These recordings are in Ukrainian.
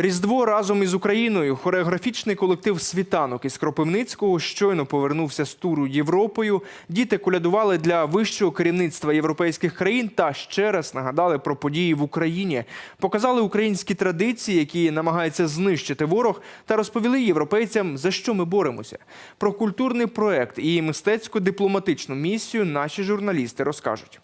Різдво разом із Україною. Хореографічний колектив Світанок із Кропивницького щойно повернувся з туру Європою. Діти колядували для вищого керівництва європейських країн та ще раз нагадали про події в Україні. Показали українські традиції, які намагається знищити ворог, та розповіли європейцям за що ми боремося. Про культурний проект і мистецько-дипломатичну місію наші журналісти розкажуть.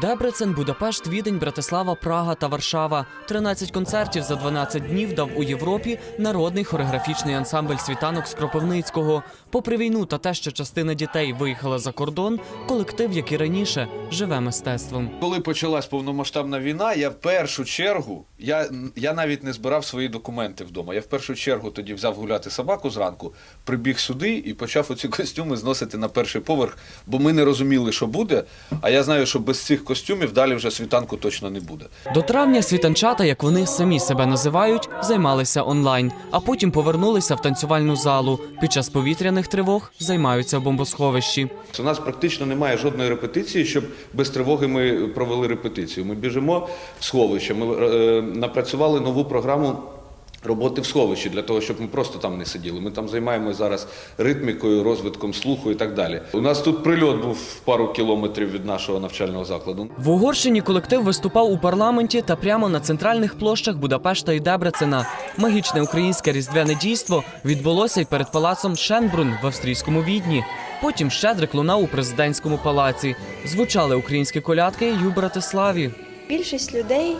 Дебрецен, Будапешт, Відень, Братислава, Прага та Варшава. 13 концертів за 12 днів дав у Європі народний хореографічний ансамбль світанок з Кропивницького. Попри війну та те, що частина дітей виїхала за кордон, колектив, як і раніше, живе мистецтвом. Коли почалась повномасштабна війна, я в першу чергу, я, я навіть не збирав свої документи вдома. Я в першу чергу тоді взяв гуляти собаку зранку, прибіг сюди і почав оці костюми зносити на перший поверх, бо ми не розуміли, що буде. А я знаю, що без цих костюмів далі вже світанку точно не буде. До травня світанчата, як вони самі себе називають, займалися онлайн, а потім повернулися в танцювальну залу. Під час повітряних тривог займаються в бомбосховищі. У нас практично немає жодної репетиції, щоб без тривоги ми провели репетицію. Ми біжимо в сховище. Ми е, напрацювали нову програму. Роботи в сховищі для того, щоб ми просто там не сиділи. Ми там займаємося зараз ритмікою, розвитком слуху і так далі. У нас тут прильот був в пару кілометрів від нашого навчального закладу. В Угорщині колектив виступав у парламенті та прямо на центральних площах Будапешта і Дебрецена. Магічне українське різдвяне дійство відбулося й перед палацом Шенбрун в австрійському відні. Потім щедрик лунав у президентському палаці. Звучали українські колядки й у Братиславі. Більшість людей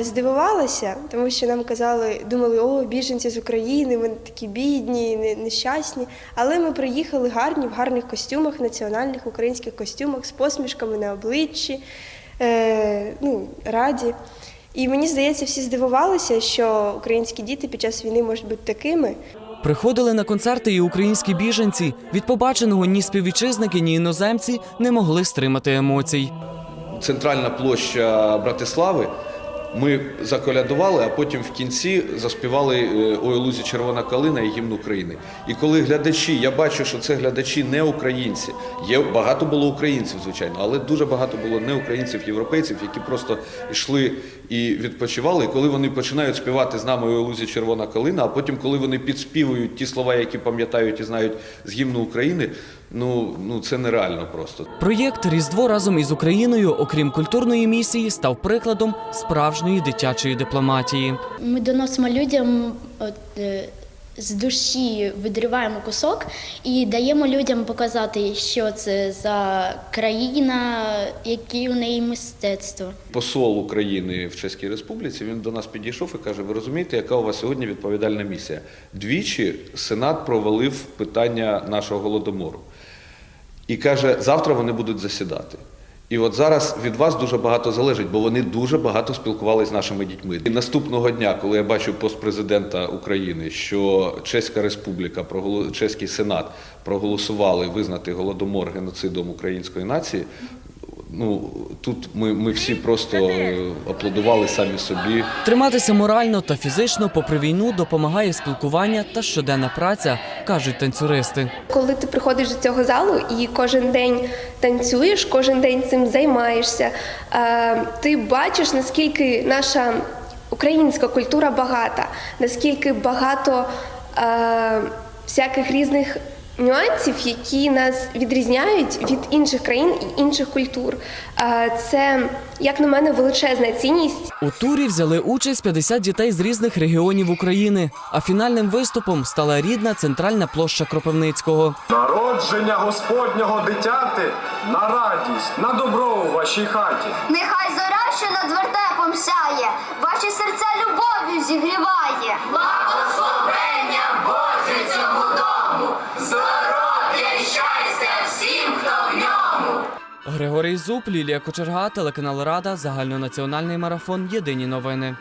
здивувалася, тому що нам казали, думали, о, біженці з України, вони такі бідні, не- нещасні. Але ми приїхали гарні, в гарних костюмах, національних українських костюмах, з посмішками на обличчі, е, ну, раді. І мені здається, всі здивувалися, що українські діти під час війни можуть бути такими. Приходили на концерти і українські біженці. Від побаченого ні співвітчизники, ні іноземці не могли стримати емоцій. Центральна площа Братислави. Ми заколядували, а потім в кінці заспівали е, «Ой, лузі червона калина і гімн України. І коли глядачі, я бачу, що це глядачі не українці. Є багато було українців, звичайно, але дуже багато було не українців, європейців, які просто йшли і відпочивали. І коли вони починають співати з нами «Ой, лузі червона калина, а потім, коли вони підспівують ті слова, які пам'ятають і знають з гімну України, ну, ну це нереально просто. Проєкт Різдво разом із Україною, окрім культурної місії, став прикладом справжньої дитячої дипломатії. Ми доносимо людям от, е, з душі видриваємо кусок і даємо людям показати, що це за країна, які у неї мистецтво. Посол України в Чеській Республіці він до нас підійшов і каже: Ви розумієте, яка у вас сьогодні відповідальна місія? Двічі Сенат провалив питання нашого голодомору. І каже, завтра вони будуть засідати. І от зараз від вас дуже багато залежить, бо вони дуже багато спілкувалися з нашими дітьми. І наступного дня, коли я бачу пост президента України, що Чеська Республіка, Чеський Сенат проголосували визнати голодомор геноцидом української нації. Ну тут ми, ми всі просто е, аплодували самі собі. Триматися морально та фізично попри війну допомагає спілкування та щоденна праця, кажуть танцюристи. Коли ти приходиш до цього залу і кожен день танцюєш, кожен день цим займаєшся, е, ти бачиш, наскільки наша українська культура багата, наскільки багато е, всяких різних нюансів, які нас відрізняють від інших країн і інших культур. Це, як на мене, величезна цінність. У турі взяли участь 50 дітей з різних регіонів України. А фінальним виступом стала рідна центральна площа Кропивницького. Народження Господнього дитяти на радість, на добро у вашій хаті. Нехай зоря, що над вертепом сяє, Григорій Зуб, Лілія Кочерга, телеканал Рада, загальнонаціональний марафон. Єдині новини.